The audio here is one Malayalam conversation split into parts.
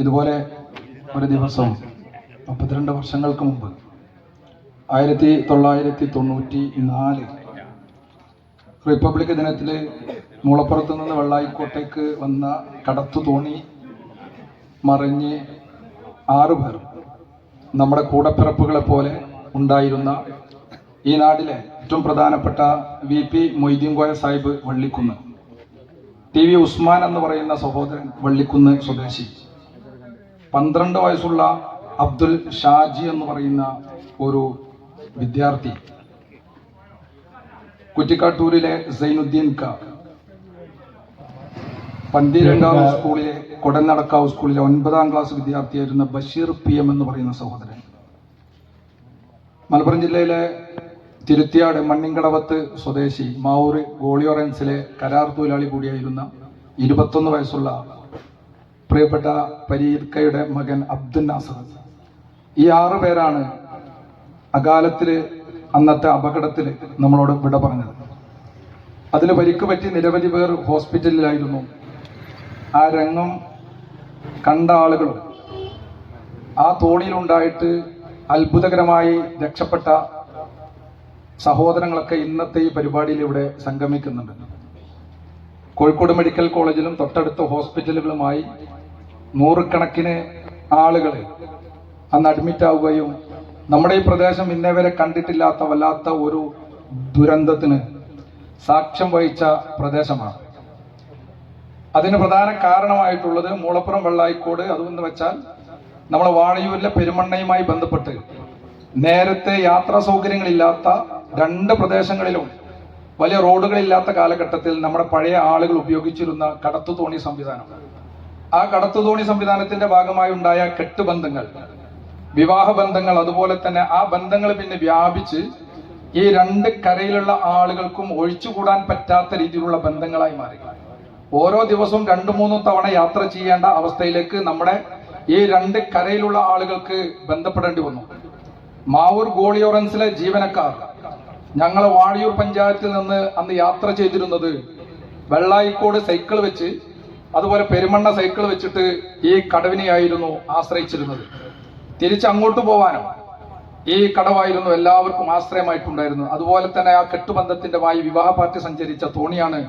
ഇതുപോലെ ഒരു ദിവസം മുപ്പത്തിരണ്ട് വർഷങ്ങൾക്ക് മുമ്പ് ആയിരത്തി തൊള്ളായിരത്തി തൊണ്ണൂറ്റി നാല് റിപ്പബ്ലിക് ദിനത്തിൽ മൂളപ്പുറത്ത് നിന്ന് വെള്ളായിക്കോട്ടേക്ക് വന്ന കടത്തു തോണി മറിഞ്ഞ് ആറു പേർ നമ്മുടെ കൂടപ്പിറപ്പുകളെ പോലെ ഉണ്ടായിരുന്ന ഈ നാട്ടിലെ ഏറ്റവും പ്രധാനപ്പെട്ട V P Moideen Koya Sahib Vallikkunnu T V Usman എന്ന് പറയുന്ന സഹോദരൻ വള്ളിക്കുന്ന് സ്വദേശി. പന്ത്രണ്ട് വയസ്സുള്ള അബ്ദുൽ ഷാജി എന്ന് പറയുന്ന ഒരു വിദ്യാർത്ഥി. കുറ്റിക്കാട്ടൂരിലെ സൈനുദ്ദീൻ ക. പന്തിരണ്ടാവ് സ്കൂളിലെ കൊടനടക്കാവ് സ്കൂളിലെ ഒൻപതാം ക്ലാസ് വിദ്യാർത്ഥിയായിരുന്ന ബഷീർ പി എം എന്ന് പറയുന്ന സഹോദരൻ. മലപ്പുറം ജില്ലയിലെ തിരുത്തിയാട് മണ്ണിങ്കടവത്ത് സ്വദേശി മാവൂർ ഗോളിയോറൻസിലെ കരാർ തൊഴിലാളി കൂടിയായിരുന്ന ഇരുപത്തൊന്ന് വയസ്സുള്ള പ്രിയപ്പെട്ട പരീർക്കയുടെ മകൻ അബ്ദുൽ നാസർ. ഈ ആറു പേരാണ് അകാലത്തിൽ അന്നത്തെ അപകടത്തിൽ നമ്മളോട് വിട പറഞ്ഞത്. അതിൽ പരിക്ക് പറ്റി നിരവധി പേർ ഹോസ്പിറ്റലിലായിരുന്നു. ആ രംഗം കണ്ട ആളുകളും ആ തോണിയിലുണ്ടായിട്ട് അത്ഭുതകരമായി രക്ഷപ്പെട്ട സഹോദരങ്ങളൊക്കെ ഇന്നത്തെ ഈ പരിപാടിയിൽ ഇവിടെ സംഗമിക്കുന്നുണ്ട്. കോഴിക്കോട് മെഡിക്കൽ കോളേജിലും തൊട്ടടുത്ത ഹോസ്പിറ്റലുകളുമായി നൂറുകണക്കിന് ആളുകൾ അന്ന് അഡ്മിറ്റ് ആവുകയും നമ്മുടെ ഈ പ്രദേശം ഇന്നേ വരെ കണ്ടിട്ടില്ലാത്ത വല്ലാത്ത ഒരു ദുരന്തത്തിന് സാക്ഷ്യം വഹിച്ച പ്രദേശമാണ്. അതിന് പ്രധാന കാരണമായിട്ടുള്ളത് മൂളപ്പുറം വെള്ളായിക്കോട്. അതെന്ന് വെച്ചാൽ നമ്മളെ വാഴയൂരിലെ പെരുമണ്ണയുമായി ബന്ധപ്പെട്ട് നേരത്തെ യാത്രാ സൗകര്യങ്ങളില്ലാത്ത രണ്ട് പ്രദേശങ്ങളിലും വലിയ റോഡുകളില്ലാത്ത കാലഘട്ടത്തിൽ നമ്മുടെ പഴയ ആളുകൾ ഉപയോഗിച്ചിരുന്ന കടത്തു തോണി സംവിധാനം. ആ കടത്തുതോണി സംവിധാനത്തിന്റെ ഭാഗമായി ഉണ്ടായ കെട്ടുബന്ധങ്ങൾ വിവാഹ ബന്ധങ്ങൾ അതുപോലെ തന്നെ ആ ബന്ധങ്ങൾ പിന്നെ വ്യാപിച്ച് ഈ രണ്ട് കരയിലുള്ള ആളുകൾക്കും ഒഴിച്ചുകൂടാൻ പറ്റാത്ത രീതിയിലുള്ള ബന്ധങ്ങളായി മാറി. ഓരോ ദിവസവും രണ്ടു മൂന്ന് തവണ യാത്ര ചെയ്യേണ്ട അവസ്ഥയിലേക്ക് നമ്മുടെ ഈ രണ്ട് കരയിലുള്ള ആളുകൾക്ക് ബന്ധപ്പെടേണ്ടി വന്നു. മാവൂർ ഗോളിയോറൻസിലെ ജീവനക്കാർ ഞങ്ങൾ വാണിയൂർ പഞ്ചായത്തിൽ നിന്ന് അന്ന് യാത്ര ചെയ്തിരുന്നത് വെള്ളായിക്കോട് സൈക്കിൾ വെച്ച് അതുപോലെ പെരുമണ്ണ സൈക്കിൾ വെച്ചിട്ട് ഈ കടവിനെയായിരുന്നു ആശ്രയിച്ചിരുന്നത്. തിരിച്ചങ്ങോട്ട് പോവാനോ ഈ കടവായിരുന്നു എല്ലാവർക്കും ആശ്രയമായിട്ടുണ്ടായിരുന്നത്. അതുപോലെ തന്നെ ആ കെട്ടുബന്ധത്തിന്റെ വായി വിവാഹ പാർട്ടി സഞ്ചരിച്ച തോണിയാണ്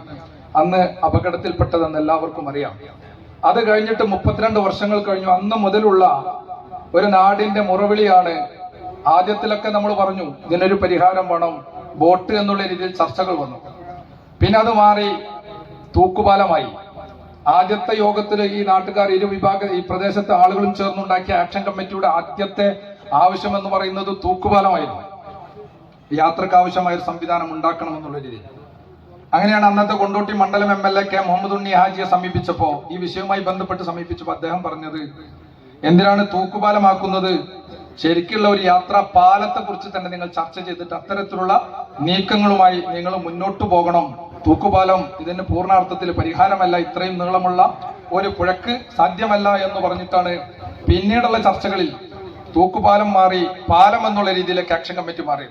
അന്ന് അപകടത്തിൽപ്പെട്ടതെന്ന് എല്ലാവർക്കും അറിയാം. അത് കഴിഞ്ഞിട്ട് മുപ്പത്തിരണ്ട് വർഷങ്ങൾ കഴിഞ്ഞു. അന്ന് മുതലുള്ള ഒരു നാടിന്റെ മുറവിളിയാണ് ആദ്യത്തിലൊക്കെ നമ്മൾ പറഞ്ഞു ഇതിനൊരു പരിഹാരം വേണം ബോട്ട് എന്നുള്ള രീതിയിൽ ചർച്ചകൾ വന്നു. പിന്നെ അത് മാറി തൂക്കുപാലമായി. ആദ്യത്തെ യോഗത്തിൽ ഈ നാട്ടുകാർ ഇരു വിഭാഗ ഈ പ്രദേശത്തെ ആളുകളും ചേർന്നുണ്ടാക്കിയ ആക്ഷൻ കമ്മിറ്റിയുടെ ആദ്യത്തെ ആവശ്യം എന്ന് പറയുന്നത് തൂക്കുപാലമായിരുന്നു. യാത്രയ്ക്ക് ആവശ്യമായ ഒരു സംവിധാനം ഉണ്ടാക്കണം എന്നുള്ള അങ്ങനെയാണ് അന്നത്തെ കൊണ്ടോട്ടി മണ്ഡലം M L A K Muhammad Unni ഹാജിയെ സമീപിച്ചപ്പോ ഈ വിഷയവുമായി ബന്ധപ്പെട്ട് സമീപിച്ചപ്പോൾ അദ്ദേഹം പറഞ്ഞത് എന്തിനാണ് തൂക്കുപാലമാക്കുന്നത്? ശരിക്കുള്ള ഒരു യാത്രാ പാലത്തെ കുറിച്ച് തന്നെ നിങ്ങൾ ചർച്ച ചെയ്തിട്ട് അത്തരത്തിലുള്ള നീക്കങ്ങളുമായി നിങ്ങൾ മുന്നോട്ട് പോകണം. തൂക്കുപാലം ഇതിന് പൂർണാർത്ഥത്തിൽ പരിഹാരമല്ല ഇത്രയും നീളമുള്ള ഒരു പുഴക്ക് സാധ്യമല്ല എന്ന് പറഞ്ഞിട്ടാണ് പിന്നീടുള്ള ചർച്ചകളിൽ തൂക്കുപാലം മാറി പാലം എന്നുള്ള രീതിയിലേക്ക് ആക്ഷൻ കമ്മിറ്റി മാറി